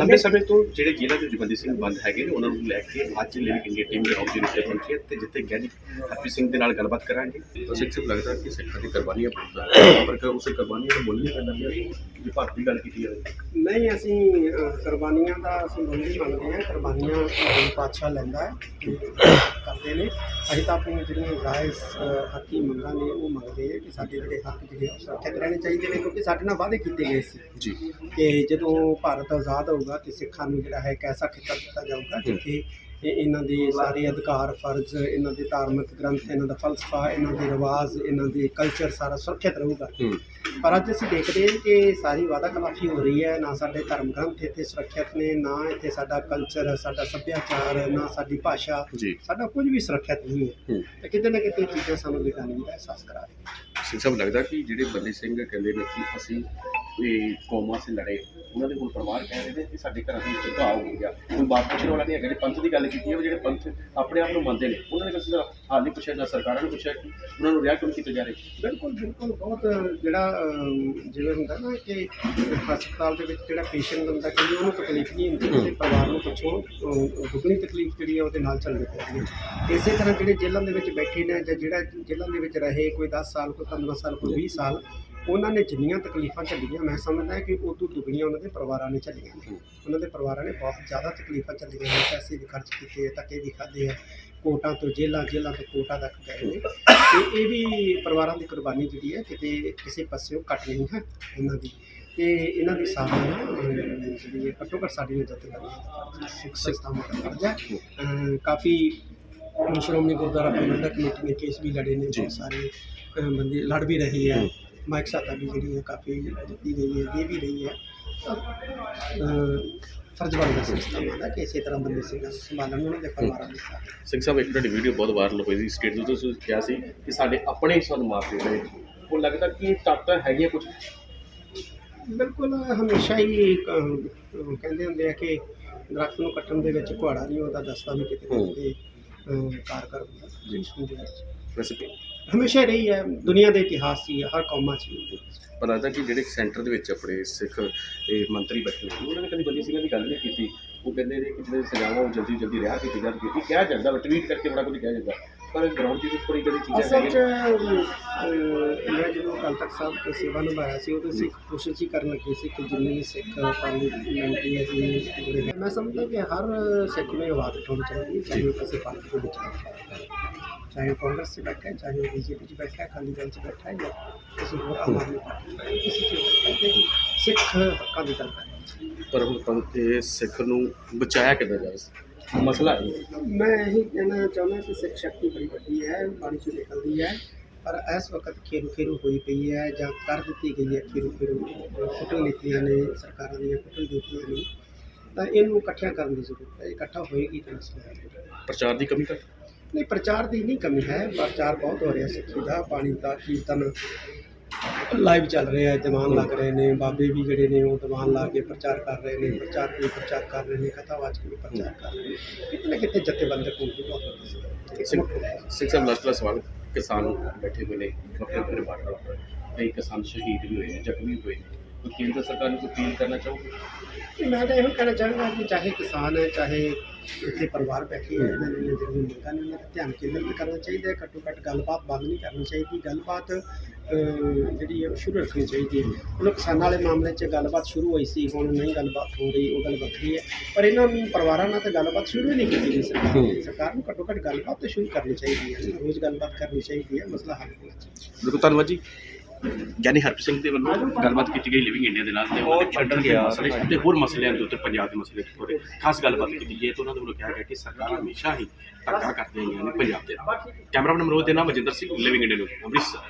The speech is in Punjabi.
ਲੰਬੇ ਸਮੇਂ ਤੋਂ ਜਿਹੜੇ ਜ਼ਿਲ੍ਹਾ ਦੇ ਜਗਵੰਦੀ ਸਿੰਘ ਬੰਦ ਹੈਗੇ ਨੇ ਉਹਨਾਂ ਨੂੰ ਲੈ ਕੇ ਅੱਜ ਲਿਵਿੰਗ ਇੰਡੀਆ ਟੀਮ ਦੇ ਆਫਿਸ ਤੇ ਪਹੁੰਚੀ ਹੈ ਤੇ ਜਿੱਥੇ ਗਿਆਨੀ ਹਰਪ੍ਰੀਤ ਸਿੰਘ ਦੇ ਨਾਲ ਗੱਲਬਾਤ ਕਰਾਂਗੇ। ਤਾਂ ਸਿੱਖ ਲੱਗਦਾ ਕਿ ਸਿੱਖਾਂ ਦੀ ਕੁਰਬਾਨੀਆਂ ਬਹੁਤ ਪਰ ਕਿ ਉਸੇ ਕੁਰਬਾਨੀਆਂ ਨੂੰ ਮੁੱਲ ਨਹੀਂ ਪੈਂਦਾ ਪਿਆ। ਜੇ ਭਾਰਤ ਦੀ ਗੱਲ ਕੀਤੀ ਜਾਵੇ ਨਹੀਂ ਅਸੀਂ ਕੁਰਬਾਨੀਆਂ ਦਾ ਅਸੀਂ ਮੁੱਲ ਨਹੀਂ ਮੰਗਦੇ ਹਾਂ। ਕੁਰਬਾਨੀਆਂ ਗੁਰੂ ਪਾਤਸ਼ਾਹ ਲੈਂਦਾ ਹੈ। ਕਰਦੇ ਨੇ। ਅਸੀਂ ਤਾਂ ਆਪਣੀਆਂ ਜਿਹੜੀਆਂ ਅਹ, ਹੱਕੀ ਮੰਗਾਂ ਨੇ ਉਹ ਮੰਗਦੇ ਹਾਂ ਕਿ ਸਾਡੇ ਜਿਹੜੇ ਹੱਕ ਜਿਹੜੇ ਸੁਰੱਖਿਅਤ ਰਹਿਣੇ ਚਾਹੀਦੇ ਨੇ ਕਿਉਂਕਿ ਸਾਡੇ ਨਾਲ ਵਾਅਦੇ ਕੀਤੇ ਗਏ ਸੀ। ਜੀ। ਕਿ ਜਦੋਂ ਭਾਰਤ ਆਜ਼ਾਦ ਹੋਊਗਾ ਤੇ ਸਿੱਖਾਂ ਨੂੰ ਜਿਹੜਾ ਹੈ ਇੱਕ ਐਸਾ ਖਿੱਤਾ ਦਿੱਤਾ ਜਾਊਗਾ ਜਿੱਥੇ ਇਹ ਇਹਨਾਂ ਦੇ ਸਾਰੇ ਅਧਿਕਾਰ ਫਰਜ਼ ਇਹਨਾਂ ਦੇ ਧਾਰਮਿਕ ਗ੍ਰੰਥ ਇਹਨਾਂ ਦਾ ਫਲਸਫਾ ਇਹਨਾਂ ਦੇ ਰਿਵਾਜ ਇਹਨਾਂ ਦੇ ਕਲਚਰ ਸਾਰਾ ਸੁਰੱਖਿਅਤ ਰਹੂਗਾ। ਪਰ ਅੱਜ ਅਸੀਂ ਦੇਖਦੇ ਹਾਂ ਕਿ ਸਾਰੀ ਵਾਦਾ ਖਿਲਾਫੀ ਹੋ ਰਹੀ ਹੈ ਨਾ ਸਾਡੇ ਧਰਮ ਗ੍ਰੰਥ ਇੱਥੇ ਸੁਰੱਖਿਅਤ ਨੇ ਨਾ ਇੱਥੇ ਸਾਡਾ ਕਲਚਰ ਸਾਡਾ ਸੱਭਿਆਚਾਰ ਨਾ ਸਾਡੀ ਭਾਸ਼ਾ ਸਾਡਾ ਕੁਝ ਵੀ ਸੁਰੱਖਿਅਤ ਨਹੀਂ ਹੈ। ਤੇ ਕਿਤੇ ਨਾ ਕਿਤੇ ਚੀਜ਼ਾਂ ਸਾਨੂੰ ਬੇਗਾਨੀ ਦਾ ਅਹਿਸਾਸ ਕਰਾ ਰਹੀਆਂ ਸਿੰਘ ਸਾਹਿਬ ਲੱਗਦਾ ਕਿ ਜਿਹੜੇ ਬੰਦੇ ਸਿੰਘ ਕਹਿੰਦੇ ਨੇ ਕਿ ਅਸੀਂ ਇਹ ਕੌਮਾਂ ਸੇ ਲੜੇ। ਉਹਨਾਂ ਦੇ ਹੁਣ ਪਰਿਵਾਰ ਕਹਿ ਰਹੇ ਨੇ ਕਿ ਸਾਡੇ ਘਰਾਂ ਦੇ ਵਿੱਚ ਘਾਹ ਹੋ ਗਿਆ। ਕੋਈ ਬਾਤ ਪੁੱਛਣ ਵਾਲਾ ਨਹੀਂ ਹੈਗਾ ਜਿਹੜੇ ਪੰਥ ਦੀ ਗੱਲ ਕੀਤੀ ਹੈ ਉਹ ਜਿਹੜੇ ਪੰਥ ਆਪਣੇ ਆਪ ਨੂੰ ਮੰਨਦੇ ਨੇ ਉਹਨਾਂ ਨੇ ਕਿਸੇ ਦਾ ਹਾਲ ਨਹੀਂ ਪੁੱਛਿਆ ਜਾਂ ਸਰਕਾਰਾਂ ਨੂੰ ਪੁੱਛਿਆ ਕਿ ਉਹਨਾਂ ਨੂੰ ਰਿਆ ਕਿਉਂ ਕੀਤਾ ਜਾ ਰਿਹਾ? ਬਿਲਕੁਲ ਬਿਲਕੁਲ ਬਹੁਤ ਜਿਹੜਾ ਜਿਵੇਂ ਹੁੰਦਾ ਨਾ ਕਿ ਹਸਪਤਾਲ ਦੇ ਵਿੱਚ ਜਿਹੜਾ ਪੇਸ਼ੈਂਟ ਹੁੰਦਾ ਕਿ ਉਹਨੂੰ ਤਕਲੀਫ ਨਹੀਂ ਹੁੰਦੀ ਤੇ ਪਰਿਵਾਰ ਨੂੰ ਪਿੱਛੋਂ ਦੁੱਗਣੀ ਤਕਲੀਫ ਜਿਹੜੀ ਹੈ ਉਹਦੇ ਨਾਲ ਚੱਲਦੀ ਪੈਂਦੀ ਹੈ। ਇਸੇ ਤਰ੍ਹਾਂ ਜਿਹੜੇ ਜੇਲ੍ਹਾਂ ਦੇ ਵਿੱਚ ਬੈਠੇ ਨੇ ਜਾਂ ਜਿਹੜਾ ਜੇਲ੍ਹਾਂ ਦੇ ਵਿੱਚ ਰਹੇ ਕੋਈ 10 ਸਾਲ ਕੋਈ 15 ਸਾਲ ਕੋਈ 20 ਸਾਲ ਉਹਨਾਂ ਨੇ ਜਿੰਨੀਆਂ ਤਕਲੀਫਾਂ ਝੱਲੀਆਂ ਮੈਂ ਸਮਝਦਾ ਕਿ ਉਹ ਤੋਂ ਦੁੱਗਣੀਆਂ ਉਹਨਾਂ ਦੇ ਪਰਿਵਾਰਾਂ ਨੇ ਝੱਲੀਆਂ ਨੇ। ਉਹਨਾਂ ਦੇ ਪਰਿਵਾਰਾਂ ਨੇ ਬਹੁਤ ਜ਼ਿਆਦਾ ਤਕਲੀਫਾਂ ਝੱਲੀਆਂ ਨੇ ਪੈਸੇ ਵੀ ਖਰਚ ਕੀਤੇ ਧੱਕੇ ਵੀ ਖਾਦੇ ਆ ਕੋਟਾਂ ਤੋਂ ਜੇਲ੍ਹਾਂ ਜੇਲ੍ਹਾਂ ਤੋਂ ਕੋਟਾਂ ਤੱਕ ਗਏ ਨੇ। ਤੇ ਇਹ ਵੀ ਪਰਿਵਾਰਾਂ ਦੀ ਕੁਰਬਾਨੀ ਜਿਹੜੀ ਹੈ ਕਿਤੇ ਕਿਸੇ ਪਾਸਿਓਂ ਘੱਟ ਨਹੀਂ ਹੈ ਇਹਨਾਂ ਦੀ। ਤੇ ਇਹਨਾਂ ਦੀ ਸਾਹਮਣੇ ਜਿਹੜੀ ਹੈ ਘੱਟੋ ਘੱਟ ਸਾਡੀ ਤੇ ਕਰਨੀ ਸਿੱਖ ਸੰਸਥਾਵਾਂ ਦਾ ਫਰਜ਼ ਹੈ। ਕਾਫੀ ਸ਼੍ਰੋਮਣੀ ਗੁਰਦੁਆਰਾ ਪ੍ਰਬੰਧਕ ਕਮੇਟੀ ਨੇ ਕੇਸ ਵੀ ਲੜੇ ਨੇ ਬਹੁਤ ਸਾਰੇ ਬੰਦੇ ਲੜ ਵੀ ਰਹੀ ਹੈ। ਮਾਈਕ ਸਾਤਾ ਵੀ ਜਿਹੜੀ ਹੈ ਕਾਫੀ ਦਿੱਤੀ ਗਈ ਹੈ ਦੇ ਵੀ ਰਹੀ ਹੈ। ਫਰਜ਼ ਬਣਦਾ ਸੰਸਥਾਵਾਂ ਦਾ ਕਿ ਇਸੇ ਤਰ੍ਹਾਂ ਬੰਦੇ ਸਿੰਘਾਂ ਨੂੰ ਸੰਭਾਲਣ ਉਹਨਾਂ ਦੇ ਪਰਿਵਾਰਾਂ ਦੇ ਸਾਥ ਸਿੰਘ ਸਾਹਿਬ ਇੱਕ ਤੁਹਾਡੀ ਵੀਡੀਓ ਬਹੁਤ ਵਾਇਰਲ ਹੋਈ ਸੀ ਸਟੇਟ ਤੋਂ ਤੁਸੀਂ ਕਿਹਾ ਸੀ ਕਿ ਸਾਡੇ ਆਪਣੇ ਹੀ ਸਾਨੂੰ ਮਾਰ ਦੇ ਨੇ ਉਹ ਲੱਗਦਾ ਕਿ ਤਾਕਤਾਂ ਹੈਗੀਆਂ ਕੁਝ ਬਿਲਕੁਲ ਹਮੇਸ਼ਾ ਹੀ ਕਹਿੰਦੇ ਹੁੰਦੇ ਆ ਕਿ ਦਰਖਤ ਨੂੰ ਕੱਟਣ ਦੇ ਵਿੱਚ ਕੁਹਾੜਾ ਨਹੀਂ ਉਹਦਾ ਦਸਤਾ ਵੀ ਕਿਤੇ। ਕਿਤੇ ਕਾਰਗਰ ਹੁੰਦਾ। ਜੀ। ਵਿੱਚ ਵੈਸੇ ਹਮੇਸ਼ਾ ਰਹੀ ਹੈ ਦੁਨੀਆ ਦੇ ਇਤਿਹਾਸ 'ਚ ਹੀ ਹੈ, ਹਰ ਕੌਮਾਂ 'ਚ ਹੀ ਪਰ ਲੱਗਦਾ ਕਿ ਜਿਹੜੇ ਸੈਂਟਰ ਦੇ ਵਿੱਚ ਆਪਣੇ ਸਿੱਖ ਇਹ ਮੰਤਰੀ ਬੈਠੇ ਨੇ ਉਹਨਾਂ ਨੇ ਕਦੀ ਬੰਦੀ ਸਿੰਘਾਂ ਦੀ ਗੱਲ ਨਹੀਂ ਕੀਤੀ। ਉਹ ਕਹਿੰਦੇ ਨੇ ਕਿ ਜਿਹੜੇ ਸਜ਼ਾਵਾਂ ਉਹ ਜਲਦੀ ਜਲਦੀ ਰਿਹਾ ਕੀਤੀ ਜਾਣ ਕੀਤੀ ਕਿਹਾ ਜਾਂਦਾ ਟਵੀਟ ਕਰਕੇ ਬੜਾ ਕੁਝ ਕਿਹਾ ਜਾਂਦਾ। ਪਰ ਗਰਾਊਂਡ ਦੇ ਉੱਪਰ ਇਦਾਂ ਦੀ ਚੀਜ਼ਾਂ ਅਸਲ 'ਚ ਹੈਗੀਆਂ? ਅਮ, ਮੈਂ ਜਦੋਂ ਅਕਾਲ ਤਖਤ ਸਾਹਿਬ ਤੇ ਸੇਵਾ ਨਿਭਾਇਆ ਸੀ ਉਦੋਂ ਅਸੀਂ ਇੱਕ ਕੋਸ਼ਿਸ਼ ਹੀ ਕਰਨ ਲੱਗੇ ਸੀ ਕਿ ਜਿੰਨੇ ਵੀ ਸਿੱਖ ਪਾਰਲੀਮੈਂਟਰੀ ਅਧੀਨ ਜਿਹੜੇ ਨੇ। ਮੈਂ ਸਮਝਦਾ ਕਿ ਹਰ ਸਿੱਖ ਨੂੰ ਇਹ ਆਵਾਜ਼ ਉਠਾਉਣੀ ਚਾਹੀਦੀ ਹੈ ਚਾਹੇ ਉਹ ਕਿਸੇ ਪਾਰਟੀ ਦੇ ਵਿੱਚ ਹੈ ਚਾਹੇ ਉਹ ਕਾਂਗਰਸ 'ਚ ਬੈਠਾ ਹੈ ਚਾਹੇ ਉਹ ਬੀਜੇਪੀ 'ਚ ਬੈਠਾ ਹੈ ਅਕਾਲੀ ਦਲ 'ਚ ਬੈਠਾ ਹੈ ਜਾਂ ਕਿਸੇ ਹੋਰ ਆਮ ਆਦਮੀ ਪਾਰਟੀ 'ਚ ਬੈਠਾ ਹੈ ਕਿਸੇ 'ਚ ਬੈਠਾ ਹੈ ਕਿ ਸਿੱਖ ਹੱਕਾਂ ਦੀ ਗੱਲ ਕਰੇ ਪਰ ਹੁਣ ਪੰਥ ਇਹ ਸਿੱਖ ਨੂੰ ਬਚਾਇਆ ਕਿੱਦਾਂ ਜਾਵੇ? ਮਸਲਾ ਇਹ ਮੈਂ ਇਹੀ ਕਹਿਣਾ ਚਾਹੁੰਦਾ ਕਿ ਸਿੱਖ ਸ਼ਕਤੀ ਬੜੀ ਵੱਡੀ ਹੈ ਬਾਣੀ ਚੋਂ ਨਿਕਲਦੀ ਹੈ ਪਰ ਇਸ ਵਕਤ ਖੇਰੂ ਖੇਰੂ ਹੋਈ ਪਈ ਹੈ ਜਾਂ ਕਰ ਦਿੱਤੀ ਗਈ ਹੈ ਖੇਰੂ ਖੇਰੂ ਕੁੱਟਲ ਨੀਤੀਆਂ ਨੇ ਸਰਕਾਰਾਂ ਦੀਆਂ ਕੁੱਟਲ ਨੀਤੀਆਂ ਨੇ। ਤਾਂ ਇਹਨੂੰ ਇਕੱਠਿਆਂ ਕਰਨ ਦੀ ਜ਼ਰੂਰਤ ਹੈ ਇਕੱਠਾ ਹੋਏਗੀ ਤਾਂ ਪ੍ਰਚਾਰ ਦੀ ਕਮੀ ਤਾਂ? ਨਹੀਂ ਪ੍ਰਚਾਰ ਦੀ ਨਹੀਂ ਕਮੀ ਹੈ ਪ੍ਰਚਾਰ ਬਹੁਤ ਹੋ ਰਿਹਾ ਸਿੱਖੀ ਦਾ ਬਾਣੀ ਦਾ ਕੀਰਤਨ ਲਾਈਵ ਚੱਲ ਰਿਹਾ ਹੈ ਦੀਵਾਨ ਲੱਗ ਰਹੇ ਨੇ ਬਾਬੇ ਵੀ ਜਿਹੜੇ ਨੇ ਉਹ ਦੀਵਾਨ ਲਾ ਕੇ ਪ੍ਰਚਾਰ ਕਰ ਰਹੇ ਨੇ ਪ੍ਰਚਾਰ ਵੀ ਪ੍ਰਚਾਰ ਕਰ ਰਹੇ ਨੇ ਕਥਾਵਾਚਕ ਵੀ ਪ੍ਰਚਾਰ ਕਰ ਰਹੇ ਨੇ। ਕਿਤੇ ਨਾ ਕਿਤੇ ਜਥੇਬੰਦਕ ਦੀ ਬਹੁਤ ਵੱਡੀ ਸਿੰਘ ਸਾਹਿਬ ਲਾਸਟ ਦਾ ਸਵਾਲ ਕਿਸਾਨ ਬੈਠੇ ਹੋਏ ਨੇ ਵੱਖਰੇ ਕਈ ਕਿਸਾਨ ਸ਼ਹੀਦ ਵੀ ਹੋਏ ਨੇ ਜ਼ਖਮੀ ਹੋਏ ਨੇ। ਕੋਈ ਕੇਂਦਰ ਸਰਕਾਰ ਨੂੰ ਕੋਈ ਅਪੀਲ ਕਰਨਾ ਚਾਹੋਗੇ? ਮੈਂ ਤਾਂ ਇਹੋ ਕਹਿਣਾ ਚਾਹਾਂਗਾ ਕਿ ਚਾਹੇ ਕਿਸਾਨ ਹੈ ਚਾਹੇ ਇੱਥੇ ਪਰਿਵਾਰ ਬੈਠੇ ਹੈ ਇਹਨਾਂ ਨੂੰ ਜਿਹੜੀਆਂ ਮੰਗਾਂ ਨੇ ਉਹਨਾਂ ਦਾ ਧਿਆਨ ਕੇਂਦਰਿਤ ਕਰਨਾ ਚਾਹੀਦਾ ਹੈ। ਘੱਟੋ ਘੱਟ ਗੱਲਬਾਤ ਬੰਦ ਨਹੀਂ ਕਰਨੀ ਚਾਹੀਦੀ। ਗੱਲਬਾਤ ਅਹ, ਜਿਹੜੀ ਹੈ ਉਹ ਸ਼ੁਰੂ ਰੱਖਣੀ ਚਾਹੀਦੀ ਹੈ। ਹੁਣ ਕਿਸਾਨਾਂ ਵਾਲੇ ਮਾਮਲੇ 'ਚ ਗੱਲਬਾਤ ਸ਼ੁਰੂ ਹੋਈ ਸੀ ਹੁਣ ਨਹੀਂ ਗੱਲਬਾਤ ਹੋ ਰਹੀ ਉਹ ਗੱਲ ਵੱਖਰੀ ਹੈ। ਪਰ ਇਹਨਾਂ ਨੂੰ ਪਰਿਵਾਰਾਂ ਨਾਲ ਤਾਂ ਗੱਲਬਾਤ ਸ਼ੁਰੂ ਹੀ ਨਹੀਂ ਕੀਤੀ ਗਈ ਸਰਕਾਰ ਨੇ। ਸਰਕਾਰ ਨੂੰ ਘੱਟੋ ਘੱਟ ਗੱਲਬਾਤ ਤਾਂ ਸ਼ੁਰੂ ਕਰਨੀ ਚਾਹੀਦੀ ਹੈ। ਰੋਜ਼ ਗੱਲਬਾਤ ਕਰਨੀ ਚਾਹੀਦੀ ਹੈ। ਮਸਲਾ ਹੱਲ ਹੋਣਾ ਚਾਹੀਦਾ ਬਿਲਕੁਲ ਧੰਨਵਾਦ ਜੀ। ਗਿਆਨੀ ਹਰਪ ਸਿੰਘ ਦੇ ਵੱਲੋਂ ਗੱਲਬਾਤ ਕੀਤੀ ਗਈ ਲਿਵਿੰਗ ਇੰਡੀਆ ਦੇ ਨਾਲ ਤੇ ਉਹ ਛੱਡਣ ਗਿਆ ਮਸਲੇ ਤੇ ਹੋਰ ਮਸਲਿਆਂ ਦੇ ਉੱਤੇ ਪੰਜਾਬ ਦੇ ਮਸਲੇ ਤੇ ਥੋੜੇ ਖਾਸ ਗੱਲਬਾਤ ਕੀਤੀ ਗਈ ਹੈ ਤੇ ਉਹਨਾਂ ਦੇ ਵੱਲੋਂ ਕਿਹਾ ਗਿਆ ਕਿ ਸਰਕਾਰ ਹਮੇਸ਼ਾ ਹੀ ਧੱਕਾ ਕਰਦੀਆਂ ਨੇ ਪੰਜਾਬ ਦੇ ਨਾਲ। ਕੈਮਰਾਮੈਨ ਅਮਰੋਜ ਦੇ ਨਾਮ Majinder Singh living India news Amritsar.